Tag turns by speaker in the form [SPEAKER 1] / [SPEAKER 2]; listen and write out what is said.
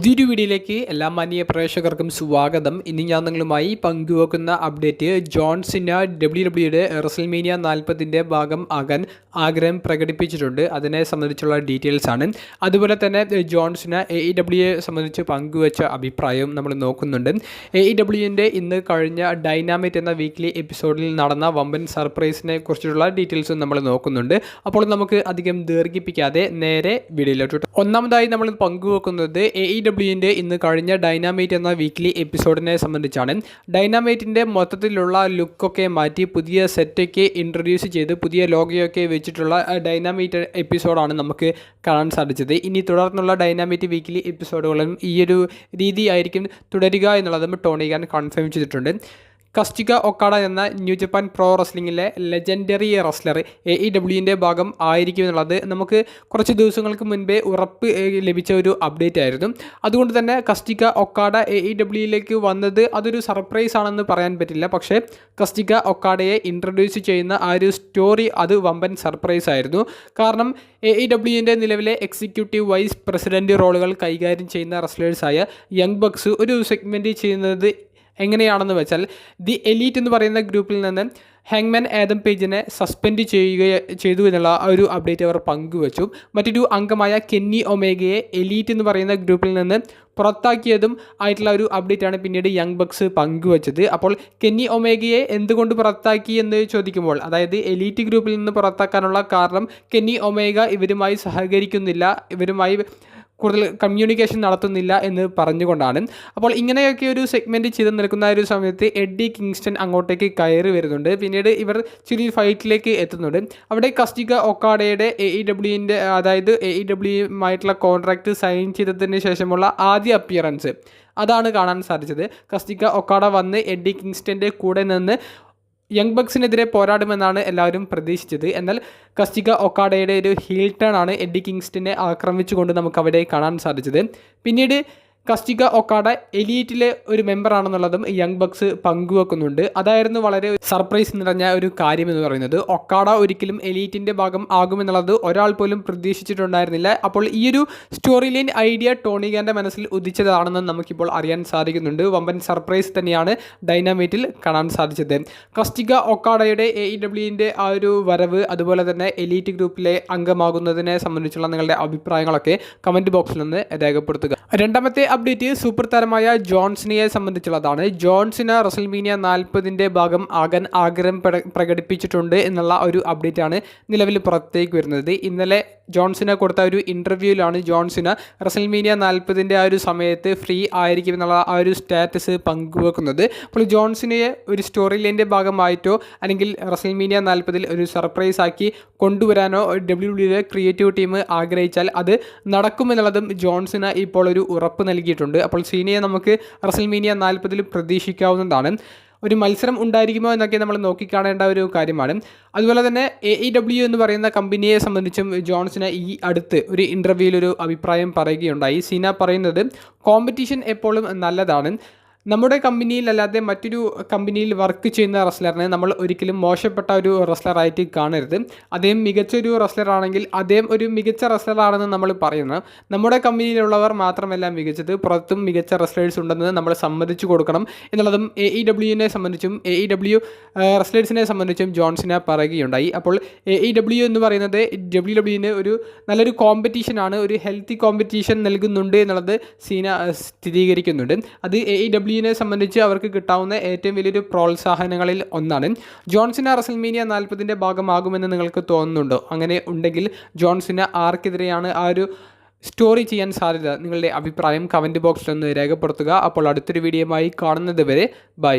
[SPEAKER 1] പുതിയൊരു വീഡിയോയിലേക്ക് എല്ലാ മാന്യ പ്രേക്ഷകർക്കും സ്വാഗതം. ഇനി ഞാൻ നിങ്ങളുമായി പങ്കുവെക്കുന്ന അപ്ഡേറ്റ് ജോൺസിന ഡബ്ല്യു ഡബ്ല്യുയുടെ റസൽമീനിയ നാൽപ്പതിന്റെ ഭാഗം ആകാൻ ആഗ്രഹം പ്രകടിപ്പിച്ചിട്ടുണ്ട്. അതിനെ സംബന്ധിച്ചുള്ള ഡീറ്റെയിൽസ് ആണ്. അതുപോലെ തന്നെ ജോൺസിന എ ഇ ഡബ്ല്യുയെ സംബന്ധിച്ച് പങ്കുവെച്ച അഭിപ്രായവും നമ്മൾ നോക്കുന്നുണ്ട്. എ ഇ ഡബ്ല്യുവിന്റെ ഇന്ന് കഴിഞ്ഞ ഡൈനാമിറ്റ് എന്ന വീക്ക്ലി എപ്പിസോഡിൽ നടന്ന വമ്പൻ സർപ്രൈസിനെ കുറിച്ചിട്ടുള്ള ഡീറ്റെയിൽസും നമ്മൾ നോക്കുന്നുണ്ട്. അപ്പോൾ നമുക്ക് അധികം ദീർഘിപ്പിക്കാതെ നേരെ വീഡിയോയിലോട്ട് ഒന്നാമതായി നമ്മൾ പങ്കുവെക്കുന്നത് എ ഇ ഡബ്ല്യുവിന്റെ ഇന്ന് കഴിഞ്ഞ ഡൈനാമൈറ്റ് എന്ന വീക്ക്ലി എപ്പിസോഡിനെ സംബന്ധിച്ചാണ്. ഡൈനാമൈറ്റിന്റെ മൊത്തത്തിലുള്ള ലുക്കൊക്കെ മാറ്റി പുതിയ സെറ്റൊക്കെ ഇൻട്രൊഡ്യൂസ് ചെയ്ത് പുതിയ ലോഗയൊക്കെ വെച്ചിട്ടുള്ള ഡൈനാമൈറ്റ് എപ്പിസോഡാണ് നമുക്ക് കാണാൻ സാധിച്ചത്. ഇനി തുടർന്നുള്ള ഡൈനാമൈറ്റ് വീക്ക്ലി എപ്പിസോഡുകളും ഈയൊരു ഒരു രീതി ആയിരിക്കും തുടരുക എന്നുള്ളതും ടോണിഗാൻ കൺഫേം ചെയ്തിട്ടുണ്ട്. കസ്റ്റിക ഒക്കാഡ എന്ന ന്യൂ ജപ്പാൻ പ്രോ റെസ്ലിംഗിലെ ലെജൻഡറി റെസ്ലർ എ ഇ ഡബ്ല്യുവിന്റെ ഭാഗം ആയിരിക്കും എന്നുള്ളത് നമുക്ക് കുറച്ച് ദിവസങ്ങൾക്ക് മുൻപേ ഉറപ്പ് ലഭിച്ച ഒരു അപ്ഡേറ്റ് ആയിരുന്നു. അതുകൊണ്ട് തന്നെ കസ്റ്റിക ഒക്കാഡ എ ഇ ഡബ്ല്യുയിലേക്ക് വന്നത് അതൊരു സർപ്രൈസ് ആണെന്ന് പറയാൻ പറ്റില്ല. പക്ഷേ കസ്റ്റിക ഒക്കാഡയെ ഇൻട്രൊഡ്യൂസ് ചെയ്യുന്ന ആ ഒരു സ്റ്റോറി അത് വമ്പൻ സർപ്രൈസ് ആയിരുന്നു. കാരണം എ ഇ ഡബ്ല്യുവിന്റെ നിലവിലെ എക്സിക്യൂട്ടീവ് വൈസ് പ്രസിഡന്റ് റോളുകൾ കൈകാര്യം ചെയ്യുന്ന റെസ്ലേഴ്സായ യങ് ബക്സ് ഒരു സെഗ്മെന്റ് ചെയ്യുന്നത് എങ്ങനെയാണെന്ന് വെച്ചാൽ ദി എലീറ്റ് എന്ന് പറയുന്ന ഗ്രൂപ്പിൽ നിന്ന് ഹാങ്മാൻ ആദം പേജിനെ സസ്പെൻഡ് ചെയ്യുക ചെയ്തു എന്നുള്ള ആ ഒരു അപ്ഡേറ്റ് അവർ പങ്കുവച്ചു. മറ്റൊരു അംഗമായ കെന്നി ഒമേഗയെ എലീറ്റ് എന്ന് പറയുന്ന ഗ്രൂപ്പിൽ നിന്ന് പുറത്താക്കിയതും ആയിട്ടുള്ള ഒരു അപ്ഡേറ്റ് ആണ് പിന്നീട് യങ് ബക്സ് പങ്കുവച്ചത്. അപ്പോൾ കെന്നി ഒമേഗയെ എന്തുകൊണ്ട് പുറത്താക്കി എന്ന് ചോദിക്കുമ്പോൾ അതായത് എലീറ്റ് ഗ്രൂപ്പിൽ നിന്ന് പുറത്താക്കാനുള്ള കാരണം കെന്നി ഒമേഗ ഇവരുമായി സഹകരിക്കുന്നില്ല ഇവരുമായി കൂടുതൽ കമ്മ്യൂണിക്കേഷൻ നടത്തുന്നില്ല എന്ന് പറഞ്ഞുകൊണ്ടാണ്. അപ്പോൾ ഇങ്ങനെയൊക്കെ ഒരു സെഗ്മെന്റ് ചെയ്ത് നിൽക്കുന്ന ഒരു സമയത്ത് എഡ്ഡി കിങ്സ്റ്റൺ അങ്ങോട്ടേക്ക് കയറി വരുന്നുണ്ട്. പിന്നീട് ഇവർ ചെറിയ ഫൈറ്റിലേക്ക് എത്തുന്നുണ്ട്. അവിടെ കസ്റ്റിക ഒക്കാഡയുടെ എ ഇ ഡബ്ല്യുവിന്റെ അതായത് എ ഇ ഡബ്ല്യുമായിട്ടുള്ള കോൺട്രാക്റ്റ് സൈൻ ചെയ്തതിന് ശേഷമുള്ള ആദ്യ അപ്പിയറൻസ് അതാണ് കാണാൻ സാധിച്ചത്. കസ്റ്റിക ഒക്കാഡ വന്ന് എഡ്ഡി കിങ്സ്റ്റന്റെ കൂടെ നിന്ന് യങ് ബക്സിനെതിരെ പോരാടുമെന്നാണ് എല്ലാവരും പ്രതീക്ഷിച്ചത്. എന്നാൽ കസ്റ്റിക ഒക്കാഡയുടെ ഒരു ഹീൽ ടേൺ ആണ് എഡി കിങ്സ്റ്റിനെ ആക്രമിച്ചുകൊണ്ട് നമുക്ക് അവിടെ കാണാൻ സാധിച്ചത്. പിന്നീട് കസ്റ്റിക ഒക്കാഡ എലീറ്റിലെ ഒരു മെമ്പർ ആണെന്നുള്ളതും യങ് ബക്സ് പങ്കുവെക്കുന്നുണ്ട്. അതായിരുന്നു വളരെ സർപ്രൈസ് നിറഞ്ഞ ഒരു കാര്യം എന്ന് പറയുന്നത്. ഒക്കാഡ ഒരിക്കലും എലീറ്റിന്റെ ഭാഗം ആകുമെന്നുള്ളത് ഒരാൾ പോലും പ്രതീക്ഷിച്ചിട്ടുണ്ടായിരുന്നില്ല. അപ്പോൾ ഈ ഒരു സ്റ്റോറി ലൈൻ ഐഡിയ ടോണിഗാന്റെ മനസ്സിൽ ഉദിച്ചതാണെന്ന് നമുക്കിപ്പോൾ അറിയാൻ സാധിക്കുന്നുണ്ട്. വമ്പൻ സർപ്രൈസ് തന്നെയാണ് ഡൈനാമേറ്റിൽ കാണാൻ സാധിച്ചത്. കസ്റ്റിക ഒക്കാഡയുടെ എ ഇ ഡബ്ല്യുവിന്റെ ആ ഒരു വരവ് അതുപോലെ തന്നെ എലീറ്റ് ഗ്രൂപ്പിലെ അംഗമാകുന്നതിനെ സംബന്ധിച്ചുള്ള നിങ്ങളുടെ അഭിപ്രായങ്ങളൊക്കെ കമന്റ് ബോക്സിൽ നിന്ന് രേഖപ്പെടുത്തുക. രണ്ടാമത്തെ അപ്ഡേറ്റ് സൂപ്പർ താരമായ ജോൺസിനെ സംബന്ധിച്ചുള്ളതാണ്. ജോൺസിന് റസൽമീനിയ നാൽപ്പതിന്റെ ഭാഗം ആകാൻ ആഗ്രഹം പ്രക- പ്രകടിപ്പിച്ചിട്ടുണ്ട് എന്നുള്ള ഒരു അപ്ഡേറ്റ് ആണ് നിലവിൽ പുറത്തേക്ക് വരുന്നത്. ഇന്നലെ ജോൺസിന് കൊടുത്ത ഒരു ഇന്റർവ്യൂവിലാണ് ജോൺസിന് റസൽമീനിയ നാൽപ്പതിന്റെ ആ ഒരു സമയത്ത് ഫ്രീ ആയിരിക്കും എന്നുള്ള ആ ഒരു സ്റ്റാറ്റസ് പങ്കുവെക്കുന്നത്. അപ്പോൾ ജോൺസിനെ ഒരു സ്റ്റോറി ലൈന്റെ ഭാഗമായിട്ടോ അല്ലെങ്കിൽ റസൽമീനിയ നാൽപ്പതിൽ ഒരു സർപ്രൈസ് ആക്കി കൊണ്ടുവരാനോ ഡബ്ല്യു ഡബ്ല്യുയുടെ ക്രിയേറ്റീവ് ടീം ആഗ്രഹിച്ചാൽ അത് നടക്കുമെന്നുള്ളതും ജോൺസിന് ഇപ്പോൾ ഒരു ഉറപ്പ് നൽകിയിട്ടുണ്ട്. അപ്പോൾ സീനിയെ നമുക്ക് റസൽമീനിയ നാൽപ്പതിൽ പ്രതീക്ഷിക്കാവുന്നതാണ്. ഒരു മത്സരം ഉണ്ടായിരിക്കുമോ എന്നൊക്കെ നമ്മൾ നോക്കിക്കാണേണ്ട ഒരു കാര്യമാണ്. അതുപോലെ തന്നെ എ ഇ ഡബ്ല്യു എന്ന് പറയുന്ന കമ്പനിയെ സംബന്ധിച്ചും ജോൺസിന് ഈ അടുത്ത് ഒരു ഇന്റർവ്യൂവിൽ ഒരു അഭിപ്രായം പറയുകയുണ്ടായി. സീന പറയുന്നത് കോമ്പറ്റീഷൻ എപ്പോഴും നല്ലതാണ്. നമ്മുടെ കമ്പനിയിൽ അല്ലാതെ മറ്റൊരു കമ്പനിയിൽ വർക്ക് ചെയ്യുന്ന റെസ്ലറിനെ നമ്മൾ ഒരിക്കലും മോശപ്പെട്ട ഒരു റെസ്ലറായിട്ട് കാണരുത്. അദ്ദേഹം മികച്ചൊരു റെസ്ലറാണെങ്കിൽ അദ്ദേഹം ഒരു മികച്ച റെസ്ലറാണെന്ന് നമ്മൾ പറയുന്നത് നമ്മുടെ കമ്പനിയിലുള്ളവർ മാത്രമല്ല മികച്ചത്. പുറത്തും മികച്ച റെസ്ലേഴ്സ് ഉണ്ടെന്ന് നമ്മൾ സമ്മതിച്ചു കൊടുക്കണം എന്നുള്ളതും എ ഇ ഡബ്ല്യുവിനെ സംബന്ധിച്ചും എ ഇ ഡബ്ല്യു റെസ്ലേഴ്സിനെ സംബന്ധിച്ചും ജോൺസിനെ പറയുകയുണ്ടായി. അപ്പോൾ എ ഇ ഡബ്ല്യു എന്ന് പറയുന്നത് ഡബ്ല്യു ഡബ്ല്യുവിന് ഒരു നല്ലൊരു കോമ്പറ്റീഷനാണ് ഒരു ഹെൽത്തി കോമ്പറ്റീഷൻ നൽകുന്നുണ്ട് എന്നുള്ളത് സീന സ്ഥിരീകരിക്കുന്നുണ്ട്. അത് എ ഇ ഡബ്ല്യുവിനെ സംബന്ധിച്ച് അവർക്ക് കിട്ടാവുന്ന ഏറ്റവും വലിയൊരു പ്രോത്സാഹനങ്ങളിൽ ഒന്നാണ്. ജോൺസിന റസൽമീനിയ നാൽപ്പതിന്റെ ഭാഗമാകുമെന്ന് നിങ്ങൾക്ക് തോന്നുന്നുണ്ടോ? അങ്ങനെ ഉണ്ടെങ്കിൽ ജോൺസിന ആർക്കെതിരെയാണ് ആ ഒരു സ്റ്റോറി ചെയ്യാൻ സാധ്യത. നിങ്ങളുടെ അഭിപ്രായം കമന്റ് ബോക്സിൽ ഒന്ന് രേഖപ്പെടുത്തുക. അപ്പോൾ അടുത്തൊരു വീഡിയോയുമായി കാണുന്നത് വരെ ബൈ.